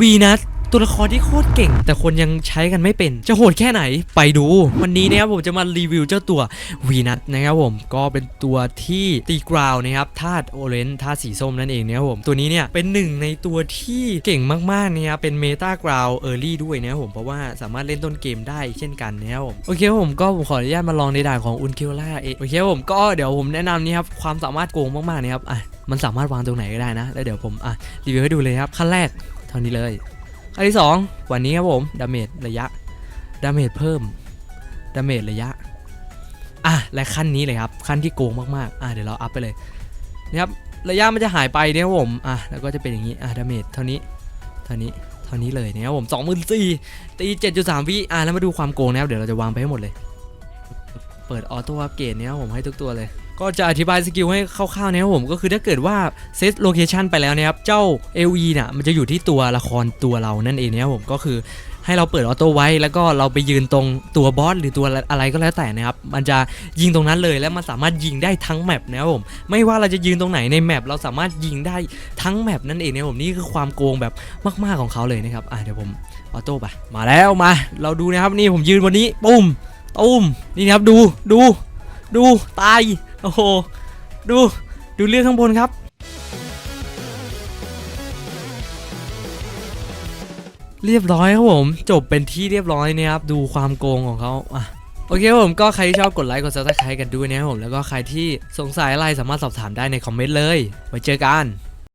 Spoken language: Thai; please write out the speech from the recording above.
วีนัสตัวละครที่โคตรเก่ง แต่คนยังใช้กันไม่เป็น จะโหดแค่ไหนไปดู วันนี้นะครับผมจะมารีวิวเจ้าตัววีนัสนะครับผมก็เป็นตัวที่ตีกราวนะครับธาตุโอเรนธาตุสีส้มนั่นเองนะครับผมตัวนี้เนี่ยเป็นหนึ่งในตัวที่เก่งมากๆนะครับเป็นเมตากราวเออร์ลี่ด้วยนะครับผมเพราะว่าสามารถเล่นต้นเกมได้เช่นกันนะครับผมโอเคผมก็ผมขออนุญาตมาลองในด่านของอุนคิวล่าเองโอเคผมก็เดี๋ยวผมแนะนำนี่ครับความสามารถโกงมากๆนะครับอะมันสามารถวางตรงไหนก็ได้นะ แล้วเดี๋ยวผมอะรีวิวให้ดูเลยครับขั้นแรก ท่านี้เลย อันที่ 2 วันนี้ครับผมดาเมจระยะดาเมจเพิ่มดาเมจระยะอะและขั้นนี้เลยครับขั้นที่โกงมากๆอะเดี๋ยวเราอัพไปเลยนะครับระยะมันจะหายไปเนี่ยครับผมอะแล้วก็จะเป็นอย่างนี้อะดาเมจเท่านี้เท่านี้เท่านี้เลยนะครับผม24,000ตี7.3วิอะแล้วมาดูความโกงนะครับเดี๋ยวเราจะวางไปให้หมดเลย เปิดออโต้อัปเกรดเนี่ยครับผมให้ทุกตัวเลย ก็จะอธิบายสกิลให้คร่าวๆนะครับผมก็คือถ้าเกิดว่าเซตโลเคชันไปแล้วนะครับ เจ้า LE น่ะมันจะอยู่ที่ตัวละครตัวเรานั่นเองนะครับผมก็คือให้เราเปิดออโต้ไว้ แล้วก็เราไปยืนตรงตัวบอสหรือตัวอะไรก็แล้วแต่นะครับ มันจะยิงตรงนั้นเลยแล้วมันสามารถยิงได้ทั้งแมปนะครับผมไม่ว่าเราจะยืนตรงไหนในแมปเราสามารถยิงได้ทั้งแมปนั่นเองนะครับผมนี่คือความโกงแบบมากๆของเขาเลยนะครับอะเดี๋ยวผมออโต้ไปมาแล้วมา เราดูนะครับนี่ผมยืนวันนี้ปุ้มตุ้มนี่นะครับดูดู ดูตายโอ้โหดูดูเลือดข้างบนครับ เรียบร้อยครับผม จบเป็นที่เรียบร้อยนะครับดูความโกงของเขาอะโอเคผมก็ใครที่ชอบกดไลค์กดซับสไครต์กันด้วยนะครับผมแล้วก็ใครที่สงสัยอะไรสามารถสอบถามได้ในคอมเมนต์เลยไว้เจอกัน